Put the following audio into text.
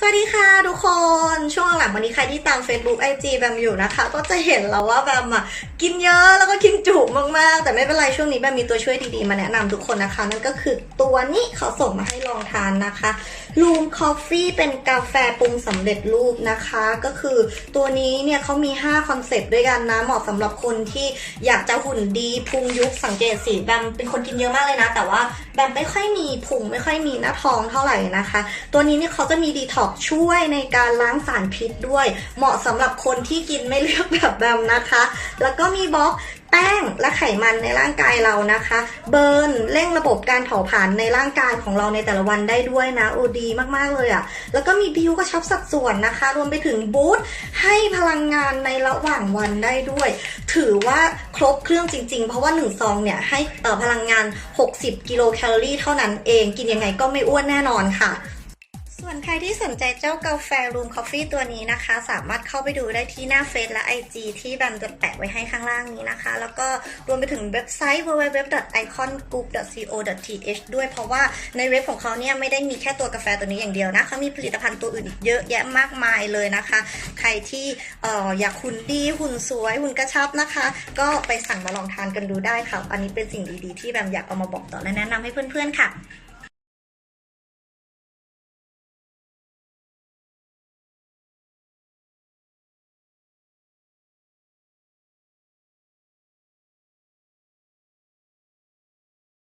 สวัสดีค่ะทุกคนช่วงหลังวันนี้ใครที่ตาม Facebook IG แบมอยู่นะคะ ก็จะเห็นแล้วว่าแบมอะกินเยอะแล้วก็กินจุมากๆ แต่ไม่เป็นไรช่วงนี้แบมมีตัวช่วยดีๆ มาแนะนำทุกคนนะคะ นั่นก็คือตัวนี้เขาส่งมาให้ลองทานนะคะ Room Coffee เป็นกาแฟปรุงสำเร็จรูปนะคะ ก็คือตัวนี้เนี่ยเขามี 5 คอนเซปต์ด้วยกันนะเหมาะสำหรับคนที่อยากจะหุ่นดีพุงยุบสังเกตสิแบมเป็นคนกินเยอะมากเลยนะ แต่ว่าแบมไม่ค่อยมีพุงไม่ค่อยมีหน้าท้องเท่าไหร่นะคะ ตัวนี้เนี่ยเขาจะมีดีทอกช่วยในการล้างสารพิษด้วย เหมาะสำหรับคนที่กินไม่เลือกแบบแบมนะคะ แล้วก็มีบล็อกแป้งและไขมันในร่างกายเรานะคะ เบิร์นเร่งระบบการเผาผลาญในร่างกายของเราในแต่ละวันได้ด้วยนะโอดีมากๆเลยอะ่ะ แล้วก็มีบิวกระชับสัดส่วนนะคะ รวมไปถึงบูสต์ให้พลังงานในระหว่างวันได้ด้วย ถือว่าครบเครื่องจริงๆ เพราะว่า1ซองเนี่ยให้พลังงาน 60 กิโลแคลอรี่เท่านั้นเอง กินยังไงก็ไม่อ้วนแน่นอนค่ะ ส่วนใครที่สนใจเจ้ากาแฟรูมคอฟฟี่ตัวนี้นะคะ สามารถเข้าไปดูได้ที่หน้าเฟซและ IG ที่แบมจะแปะไว้ให้ข้างล่างนี้นะคะ แล้วก็รวมไปถึงเว็บไซต์ www.icongroup.co.th ด้วยเพราะว่าในเว็บของเขาเนี่ยไม่ได้มีแค่ตัวกาแฟตัวนี้อย่างเดียวนะเขามีผลิตภัณฑ์ตัวอื่นอีกเยอะแยะมากมายเลยนะคะ ใครที่อออยากหุ่นดีหุ่นสวยหุ่นกระชับนะคะ ก็ไปสั่งมาลองทานกันดูได้ค่ะ อันนี้เป็นสิ่งดีๆ ที่แบมอยากเอามาบอกต่อและแนะนำให้เพื่อนๆค่ะ